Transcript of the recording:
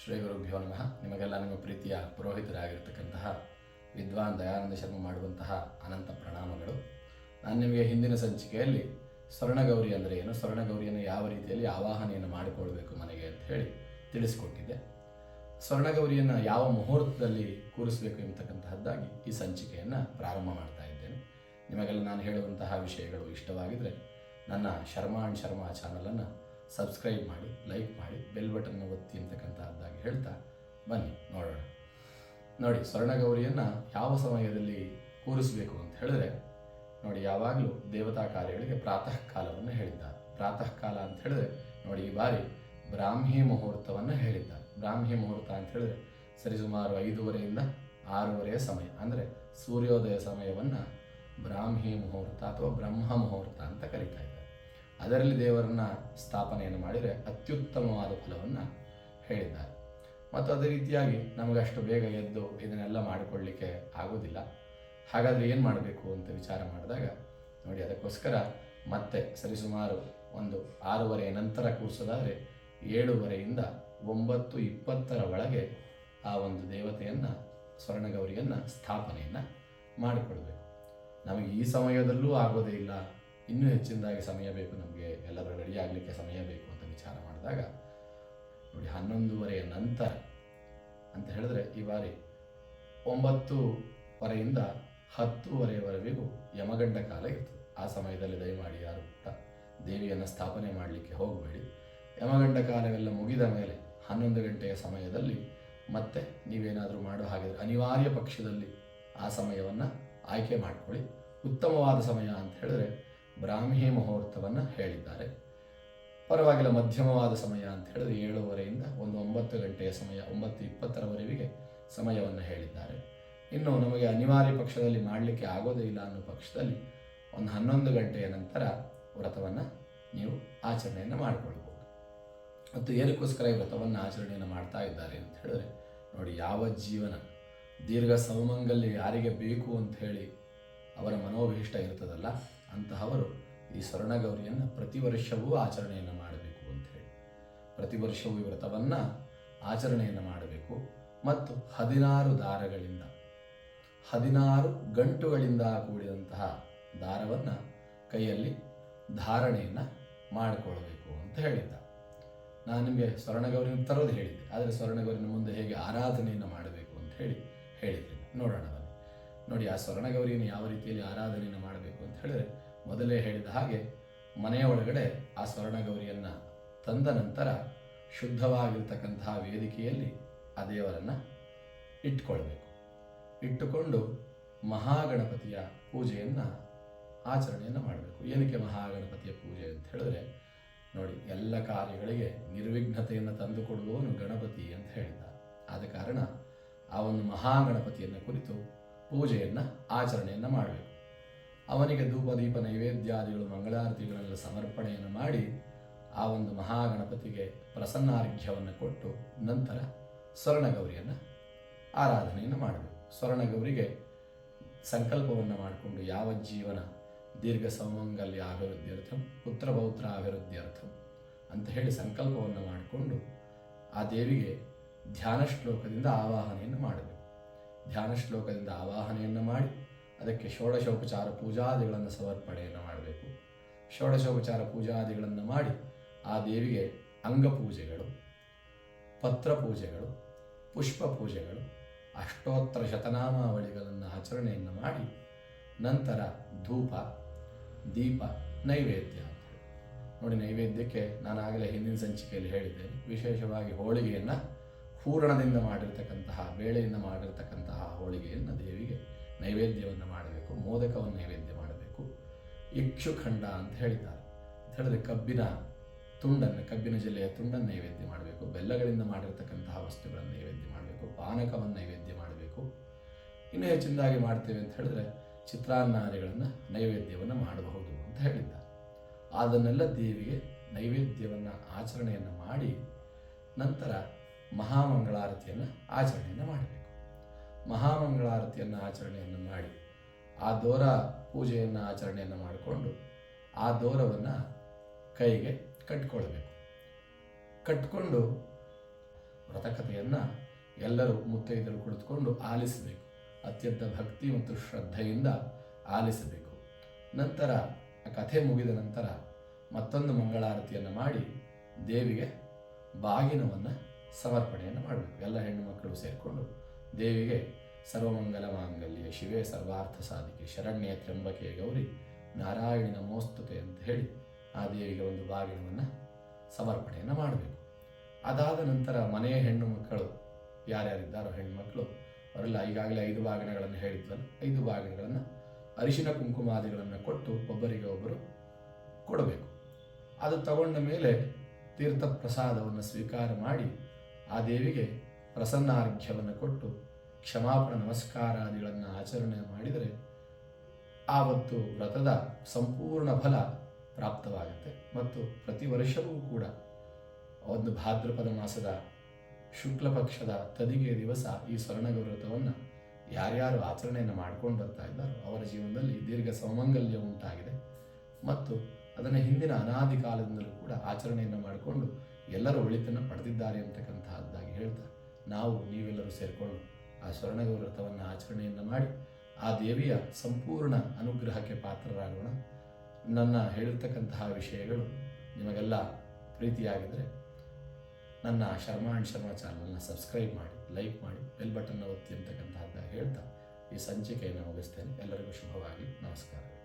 ಶ್ರೀ ಗುರುಭ್ಯೋ ನಮಃ. ನಿಮಗೆಲ್ಲ ನಿಮ್ಮ ಪ್ರೀತಿಯ ಪುರೋಹಿತರಾಗಿರ್ತಕ್ಕಂತಹ ವಿದ್ವಾನ್ ದಯಾನಂದ ಶರ್ಮ ಮಾಡುವಂತಹ ಅನಂತ ಪ್ರಣಾಮಗಳು. ನಾನು ನಿಮಗೆ ಹಿಂದಿನ ಸಂಚಿಕೆಯಲ್ಲಿ ಸ್ವರ್ಣಗೌರಿ ಅಂದರೆ ಏನು, ಸ್ವರ್ಣಗೌರಿಯನ್ನು ಯಾವ ರೀತಿಯಲ್ಲಿ ಆವಾಹನೆಯನ್ನು ಮಾಡಿಕೊಳ್ಬೇಕು ಮನೆಗೆ ಅಂತ ಹೇಳಿ ತಿಳಿಸಿಕೊಟ್ಟಿದ್ದೆ. ಸ್ವರ್ಣಗೌರಿಯನ್ನು ಯಾವ ಮುಹೂರ್ತದಲ್ಲಿ ಕೂರಿಸಬೇಕು ಎಂಬತಕ್ಕಂತಹದ್ದಾಗಿ ಈ ಸಂಚಿಕೆಯನ್ನು ಪ್ರಾರಂಭ ಮಾಡ್ತಾ ಇದ್ದೇನೆ. ನಿಮಗೆಲ್ಲ ನಾನು ಹೇಳುವಂತಹ ವಿಷಯಗಳು ಇಷ್ಟವಾಗಿದ್ದರೆ ನನ್ನ ಶರ್ಮಾ ಆ್ಯಂಡ್ ಶರ್ಮಾ ಚಾನಲನ್ನು ಸಬ್ಸ್ಕ್ರೈಬ್ ಮಾಡಿ ಲೈಕ್ ಮಾಡಿ ಬೆಲ್ ಬಟನ್ನ ಒತ್ತಿ ಅಂತಕ್ಕಂತಹದ್ದಾಗಿ ಹೇಳ್ತಾ ಬನ್ನಿ, ನೋಡೋಣ. ನೋಡಿ, ಸ್ವರ್ಣಗೌರಿಯನ್ನು ಯಾವ ಸಮಯದಲ್ಲಿ ಕೂರಿಸಬೇಕು ಅಂತ ಹೇಳಿದ್ರೆ, ನೋಡಿ, ಯಾವಾಗಲೂ ದೇವತಾ ಕಾರ್ಯಗಳಿಗೆ ಪ್ರಾತಃ ಕಾಲವನ್ನು ಹೇಳಿದ್ದಾರೆ. ಪ್ರಾತಃ ಕಾಲ ಅಂತ ಹೇಳಿದ್ರೆ, ನೋಡಿ, ಈ ಬಾರಿ ಬ್ರಾಹ್ಮಿ ಮುಹೂರ್ತವನ್ನು ಹೇಳಿದ್ದಾರೆ. ಬ್ರಾಹ್ಮಿ ಮುಹೂರ್ತ ಅಂತ ಹೇಳಿದ್ರೆ, ಸರಿಸುಮಾರು ಐದೂವರೆಯಿಂದ ಆರೂವರೆಯ ಸಮಯ, ಅಂದರೆ ಸೂರ್ಯೋದಯ ಸಮಯವನ್ನು ಬ್ರಾಹ್ಮಿ ಮುಹೂರ್ತ ಅಥವಾ ಬ್ರಹ್ಮ ಮುಹೂರ್ತ ಅಂತ ಕರೀತಾ ಇದ್ದಾರೆ. ಅದರಲ್ಲಿ ದೇವರನ್ನ ಸ್ಥಾಪನೆಯನ್ನು ಮಾಡಿದರೆ ಅತ್ಯುತ್ತಮವಾದ ಫಲವನ್ನು ಹೇಳಿದ್ದಾರೆ. ಮತ್ತು ಅದೇ ರೀತಿಯಾಗಿ ನಮಗೆ ಅಷ್ಟು ಬೇಗ ಎದ್ದು ಇದನ್ನೆಲ್ಲ ಮಾಡಿಕೊಳ್ಳಿಕ್ಕೆ ಆಗೋದಿಲ್ಲ. ಹಾಗಾದರೆ ಏನು ಮಾಡಬೇಕು ಅಂತ ವಿಚಾರ ಮಾಡಿದಾಗ, ನೋಡಿ ಅದಕ್ಕೋಸ್ಕರ ಮತ್ತೆ ಸರಿಸುಮಾರು ಒಂದು ಆರೂವರೆಯ ನಂತರ ಕೂರಿಸೋದಾದರೆ ಏಳುವರೆಯಿಂದ ಒಂಬತ್ತು ಇಪ್ಪತ್ತರ ಒಳಗೆ ಆ ಒಂದು ದೇವತೆಯನ್ನು, ಸ್ವರ್ಣಗೌರಿಯನ್ನು ಸ್ಥಾಪನೆಯನ್ನು ಮಾಡಿಕೊಳ್ಬೇಕು ನಮಗೆ ಈ ಸಮಯದಲ್ಲೂ ಆಗೋದೇ ಇಲ್ಲ. ಇನ್ನೂ ಹೆಚ್ಚಿನದಾಗಿ ಸಮಯ ಬೇಕು, ನಮಗೆ ಎಲ್ಲರೂ ರೆಡಿ ಆಗಲಿಕ್ಕೆ ಸಮಯ ಬೇಕು ಅಂತ ವಿಚಾರ ಮಾಡಿದಾಗ, ನೋಡಿ ಹನ್ನೊಂದುವರೆಯ ನಂತರ ಅಂತ ಹೇಳಿದ್ರೆ ಈ ಬಾರಿ ಒಂಬತ್ತುವರೆಯಿಂದ ಹತ್ತುವರೆಯವರೆಗೂ ಯಮಗಂಡ ಕಾಲ ಇರ್ತದೆ. ಆ ಸಮಯದಲ್ಲಿ ದಯಮಾಡಿ ಯಾರು ಕೂಡ ದೇವಿಯನ್ನು ಸ್ಥಾಪನೆ ಮಾಡಲಿಕ್ಕೆ ಹೋಗಬೇಡಿ. ಯಮಗಂಡ ಕಾಲವೆಲ್ಲ ಮುಗಿದ ಮೇಲೆ ಹನ್ನೊಂದು ಗಂಟೆಯ ಸಮಯದಲ್ಲಿ ಮತ್ತೆ ನೀವೇನಾದರೂ ಮಾಡೋ ಹಾಗಿದ್ರೆ ಅನಿವಾರ್ಯ ಪಕ್ಷದಲ್ಲಿ ಆ ಸಮಯವನ್ನು ಆಯ್ಕೆ ಮಾಡಿಕೊಳ್ಳಿ. ಉತ್ತಮವಾದ ಸಮಯ ಅಂತ ಹೇಳಿದ್ರೆ ಬ್ರಾಹ್ಮಿ ಮುಹೂರ್ತವನ್ನು ಹೇಳಿದ್ದಾರೆ. ಪರವಾಗಿಲ್ಲ, ಮಧ್ಯಮವಾದ ಸಮಯ ಅಂತ ಹೇಳಿದ್ರೆ ಏಳುವರೆಯಿಂದ ಒಂದು ಒಂಬತ್ತು ಗಂಟೆಯ ಸಮಯ, ಒಂಬತ್ತು ಇಪ್ಪತ್ತರವರೆಗೆ ಸಮಯವನ್ನು ಹೇಳಿದ್ದಾರೆ. ಇನ್ನು ನಮಗೆ ಅನಿವಾರ್ಯ ಪಕ್ಷದಲ್ಲಿ ಮಾಡಲಿಕ್ಕೆ ಆಗೋದೇ ಇಲ್ಲ ಅನ್ನೋ ಪಕ್ಷದಲ್ಲಿ ಒಂದು ಹನ್ನೊಂದು ಗಂಟೆಯ ನಂತರ ವ್ರತವನ್ನು ನೀವು ಆಚರಣೆಯನ್ನು ಮಾಡಿಕೊಳ್ಬೋದು ಮತ್ತು ಏನಕ್ಕೋಸ್ಕರ ಈ ವ್ರತವನ್ನು ಆಚರಣೆಯನ್ನು ಮಾಡ್ತಾ ಇದ್ದಾರೆ ಅಂತ ಹೇಳಿದ್ರೆ, ನೋಡಿ, ಯಾವ ಜೀವನ, ದೀರ್ಘ ಸೌಮಂಗಲ್ಯ ಯಾರಿಗೆ ಬೇಕು ಅಂತ ಹೇಳಿ ಅವರ ಮನೋಭೀಷ್ಟ ಇರ್ತದಲ್ಲ ಅಂತಹವರು ಈ ಸ್ವರ್ಣಗೌರಿಯನ್ನು ಪ್ರತಿ ವರ್ಷವೂ ಆಚರಣೆಯನ್ನು ಮಾಡಬೇಕು ಅಂತ ಹೇಳಿ. ಪ್ರತಿ ವರ್ಷವೂ ಈ ವ್ರತವನ್ನು ಆಚರಣೆಯನ್ನು ಮಾಡಬೇಕು. ಮತ್ತು ಹದಿನಾರು ದಾರಗಳಿಂದ, ಹದಿನಾರು ಗಂಟುಗಳಿಂದ ಕೂಡಿದಂತಹ ದಾರವನ್ನು ಕೈಯಲ್ಲಿ ಧಾರಣೆಯನ್ನು ಮಾಡಿಕೊಳ್ಬೇಕು ಅಂತ ಹೇಳಿದ್ದ. ನಾನು ನಿಮಗೆ ಸ್ವರ್ಣಗೌರಿನ ತರೋದು ಹೇಳಿದ್ದೆ. ಆದರೆ ಸ್ವರ್ಣಗೌರಿನ ಮುಂದೆ ಹೇಗೆ ಆರಾಧನೆಯನ್ನು ಮಾಡಬೇಕು ಅಂತ ಹೇಳಿ ಹೇಳಿದ್ದೆ. ನೋಡೋಣ ಬನ್ನಿ. ನೋಡಿ, ಆ ಸ್ವರ್ಣಗೌರಿಯನ್ನು ಯಾವ ರೀತಿಯಲ್ಲಿ ಆರಾಧನೆಯನ್ನು ಮಾಡಬೇಕು ಅಂತ ಹೇಳಿದ್ರೆ ಮೊದಲೇ ಹೇಳಿದ ಹಾಗೆ ಮನೆಯ ಒಳಗಡೆ ಆ ಸ್ವರ್ಣಗೌರಿಯನ್ನು ತಂದ ನಂತರ ಶುದ್ಧವಾಗಿರ್ತಕ್ಕಂತಹ ವೇದಿಕೆಯಲ್ಲಿ ಆ ದೇವರನ್ನು ಇಟ್ಕೊಳ್ಬೇಕು. ಇಟ್ಟುಕೊಂಡು ಮಹಾಗಣಪತಿಯ ಪೂಜೆಯನ್ನು, ಆಚರಣೆಯನ್ನು ಮಾಡಬೇಕು. ಏನಕ್ಕೆ ಮಹಾಗಣಪತಿಯ ಪೂಜೆ ಅಂತ ಹೇಳಿದ್ರೆ, ನೋಡಿ, ಎಲ್ಲ ಕಾರ್ಯಗಳಿಗೆ ನಿರ್ವಿಘ್ನತೆಯನ್ನು ತಂದುಕೊಡುವವನು ಗಣಪತಿ ಅಂತ ಹೇಳಿದ್ದ ಆದ ಕಾರಣ ಆ ಒಂದು ಮಹಾಗಣಪತಿಯನ್ನು ಕುರಿತು ಪೂಜೆಯನ್ನು, ಆಚರಣೆಯನ್ನು ಮಾಡಬೇಕು. ಅವನಿಗೆ ಧೂಪ ದೀಪ ನೈವೇದ್ಯಾದಿಗಳು ಮಂಗಳಾರತಿಗಳೆಲ್ಲ ಸಮರ್ಪಣೆಯನ್ನು ಮಾಡಿ ಆ ಒಂದು ಮಹಾಗಣಪತಿಗೆ ಪ್ರಸನ್ನಾರ್ಘ್ಯವನ್ನು ಕೊಟ್ಟು ನಂತರ ಸ್ವರ್ಣಗೌರಿಯನ್ನು ಆರಾಧನೆಯನ್ನು ಮಾಡಬೇಕು. ಸ್ವರ್ಣಗೌರಿಗೆ ಸಂಕಲ್ಪವನ್ನು ಮಾಡಿಕೊಂಡು ಯಾವ ಜೀವನ ದೀರ್ಘ ಸೌಮಂಗಲ್ಯ ಅಭಿವೃದ್ಧಿಯರ್ಥಂ, ಪುತ್ರ ಪೌತ್ರ ಅಭಿವೃದ್ಧಿಯರ್ಥಂ ಅಂತ ಹೇಳಿ ಸಂಕಲ್ಪವನ್ನು ಮಾಡಿಕೊಂಡು ಆ ದೇವಿಗೆ ಧ್ಯಾನ ಶ್ಲೋಕದಿಂದ ಆವಾಹನೆಯನ್ನು ಮಾಡಬೇಕು. ಧ್ಯಾನ ಶ್ಲೋಕದಿಂದ ಆವಾಹನೆಯನ್ನು ಮಾಡಿ ಅದಕ್ಕೆ ಷೋಡಶೋಪಚಾರ ಪೂಜಾದಿಗಳನ್ನು ಸಮರ್ಪಣೆಯನ್ನು ಮಾಡಬೇಕು. ಷೋಡಶೋಪಚಾರ ಪೂಜಾದಿಗಳನ್ನು ಮಾಡಿ ಆ ದೇವಿಗೆ ಅಂಗಪೂಜೆಗಳು ಪತ್ರ ಪೂಜೆಗಳು, ಪುಷ್ಪ ಪೂಜೆಗಳು ಅಷ್ಟೋತ್ತರ ಶತನಾಮಾವಳಿಗಳನ್ನು ಆಚರಣೆಯನ್ನು ಮಾಡಿ ನಂತರ ಧೂಪ, ದೀಪ, ನೈವೇದ್ಯ ನೋಡಿ ನೈವೇದ್ಯಕ್ಕೆ ನಾನು ಆಗಲೇ ಹಿಂದಿನ ಸಂಚಿಕೆಯಲ್ಲಿ ಹೇಳಿದ್ದೇನೆ. ವಿಶೇಷವಾಗಿ ಹೋಳಿಗೆಯನ್ನು ಹೂರಣದಿಂದ ಮಾಡಿರ್ತಕ್ಕಂತಹ, ಬೇಳೆಯಿಂದ ಮಾಡಿರ್ತಕ್ಕಂತಹ ಹೋಳಿಗೆಯನ್ನು ದೇವಿಗೆ ನೈವೇದ್ಯವನ್ನು ಮಾಡಬೇಕು, ಮೋದಕವನ್ನು ನೈವೇದ್ಯ ಮಾಡಬೇಕು. ಇಕ್ಷುಖಂಡ ಅಂತ ಹೇಳಿದ್ದಾರೆ. ಅಂತ ಹೇಳಿದ್ರೆ ಕಬ್ಬಿನ ತುಂಡನ್ನು, ಕಬ್ಬಿನ ಜಿಲ್ಲೆಯ ತುಂಡನ್ನು ನೈವೇದ್ಯ ಮಾಡಬೇಕು. ಬೆಲ್ಲಗಳಿಂದ ಮಾಡಿರ್ತಕ್ಕಂತಹ ವಸ್ತುಗಳನ್ನು ನೈವೇದ್ಯ ಮಾಡಬೇಕು. ಪಾನಕವನ್ನು ನೈವೇದ್ಯ ಮಾಡಬೇಕು. ಇನ್ನೂ ಹೆಚ್ಚಿನದಾಗಿ ಮಾಡ್ತೇವೆ ಅಂತ ಹೇಳಿದ್ರೆ ಚಿತ್ರಾನ್ನಾದಿಗಳನ್ನು ನೈವೇದ್ಯವನ್ನು ಮಾಡಬಹುದು ಅಂತ ಹೇಳಿದ್ದಾರೆ. ಅದನ್ನೆಲ್ಲ ದೇವಿಗೆ ನೈವೇದ್ಯವನ್ನು ಆಚರಣೆಯನ್ನು ಮಾಡಿ ನಂತರ ಮಹಾಮಂಗಳಾರತಿಯನ್ನು ಆಚರಣೆಯನ್ನು ಮಾಡಬೇಕು. ಮಹಾಮಂಗಳಾರತಿಯನ್ನು ಆಚರಣೆಯನ್ನು ಮಾಡಿ, ಆ ದೋರ ಪೂಜೆಯನ್ನು ಆಚರಣೆಯನ್ನು ಮಾಡಿಕೊಂಡು ಆ ದೋರವನ್ನು ಕೈಗೆ ಕಟ್ಕೊಳ್ಬೇಕು. ಕಟ್ಕೊಂಡು ವ್ರತಕಥೆಯನ್ನು ಎಲ್ಲರೂ ಮುತ್ತೈದರು ಕುಳಿತುಕೊಂಡು ಆಲಿಸಬೇಕು. ಅತ್ಯಂತ ಭಕ್ತಿ ಮತ್ತು ಶ್ರದ್ಧೆಯಿಂದ ಆಲಿಸಬೇಕು. ನಂತರ ಆ ಕಥೆ ಮುಗಿದ ನಂತರ ಮತ್ತೊಂದು ಮಂಗಳಾರತಿಯನ್ನು ಮಾಡಿ ದೇವಿಗೆ ಬಾಗಿನವನ್ನು ಸಮರ್ಪಣೆಯನ್ನು ಮಾಡಬೇಕು. ಎಲ್ಲ ಹೆಣ್ಣು ಮಕ್ಕಳು ಸೇರಿಕೊಂಡು ದೇವಿಗೆ ಸರ್ವಮಂಗಲ ಮಾಂಗಲ್ಯ ಶಿವೇ ಸರ್ವಾರ್ಥ ಸಾಧಿಕೆ ಶರಣ್ಯ ತ್ರ್ಯಂಬಕೆ ಗೌರಿ, ನಾರಾಯಣ ನಮೋಸ್ತುತೆ ಅಂತ ಹೇಳಿ ಆ ದೇವಿಗೆ ಒಂದು ಬಾಗಿನವನ್ನು ಸಮರ್ಪಣೆಯನ್ನು ಮಾಡಬೇಕು. ಅದಾದ ನಂತರ ಮನೆಯ ಹೆಣ್ಣು ಮಕ್ಕಳು, ಯಾರ್ಯಾರಿದ್ದಾರೋ ಹೆಣ್ಮಕ್ಳು ಅವರೆಲ್ಲ ಈಗಾಗಲೇ ಐದು ಬಾಗಿನಗಳನ್ನು ಹೇಳಿದ್ವಲ್ಲ, ಐದು ಬಾಗಿನಗಳನ್ನು ಅರಿಶಿನ ಕುಂಕುಮಾದಿಗಳನ್ನು ಕೊಟ್ಟು ಒಬ್ಬರಿಗೆ ಒಬ್ಬರು ಕೊಡಬೇಕು. ಅದು ತಗೊಂಡ ಮೇಲೆ ತೀರ್ಥ ಪ್ರಸಾದವನ್ನು ಸ್ವೀಕಾರ ಮಾಡಿ ಆ ದೇವಿಗೆ ಪ್ರಸನ್ನಾರ್ಘ್ಯವನ್ನು ಕೊಟ್ಟು ಕ್ಷಮಾಪಣ ನಮಸ್ಕಾರಾದಿಗಳನ್ನು ಆಚರಣೆ ಮಾಡಿದರೆ ಆವತ್ತು ವ್ರತದ ಸಂಪೂರ್ಣ ಫಲ ಪ್ರಾಪ್ತವಾಗುತ್ತೆ. ಮತ್ತು ಪ್ರತಿ ವರ್ಷವೂ ಕೂಡ ಒಂದು ಭಾದ್ರಪದ ಮಾಸದ ಶುಕ್ಲ ಪಕ್ಷದ ತದಿಗೆ ದಿವಸ ಈ ಸ್ವರ್ಣಗ ವ್ರತವನ್ನು ಯಾರ್ಯಾರು ಆಚರಣೆಯನ್ನು ಮಾಡ್ಕೊಂಡು ಬರ್ತಾ ಇದ್ದಾರೋ ಅವರ ಜೀವನದಲ್ಲಿ ದೀರ್ಘ ಸೌಮಂಗಲ್ಯ ಉಂಟಾಗಿದೆ. ಮತ್ತು ಅದನ್ನು ಹಿಂದಿನ ಅನಾದಿ ಕಾಲದಿಂದಲೂ ಕೂಡ ಆಚರಣೆಯನ್ನು ಮಾಡಿಕೊಂಡು ಎಲ್ಲರೂ ಒಳಿತನ್ನು ಪಡೆದಿದ್ದಾರೆ ಅಂತಕ್ಕಂತಹದ್ದಾಗಿ ಹೇಳ್ತಾ ನಾವು ನೀವೆಲ್ಲರೂ ಸೇರಿಕೊಂಡು ಆ ಸ್ವರ್ಣಗ ವ್ರತವನ್ನು ಆಚರಣೆಯನ್ನು ಮಾಡಿ ಆ ದೇವಿಯ ಸಂಪೂರ್ಣ ಅನುಗ್ರಹಕ್ಕೆ ಪಾತ್ರರಾಗೋಣ. ನನ್ನ ಹೇಳಿರ್ತಕ್ಕಂತಹ ವಿಷಯಗಳು ನಿಮಗೆಲ್ಲ ಪ್ರೀತಿಯಾಗಿದ್ದರೆ ನನ್ನ ಶರ್ಮಾ ಆ್ಯಂಡ್ ಶರ್ಮಾ ಚಾನಲ್ನ ಸಬ್ಸ್ಕ್ರೈಬ್ ಮಾಡಿ, ಲೈಕ್ ಮಾಡಿ, ಬೆಲ್ ಬಟನ್ನ ಒತ್ತಿ ಅಂತಕ್ಕಂತಹದ್ದಾಗಿ ಹೇಳ್ತಾ ಈ ಸಂಚಿಕೆಯನ್ನು ಮುಗಿಸ್ತೇನೆ. ಎಲ್ಲರಿಗೂ ಶುಭವಾಗಿ. ನಮಸ್ಕಾರ.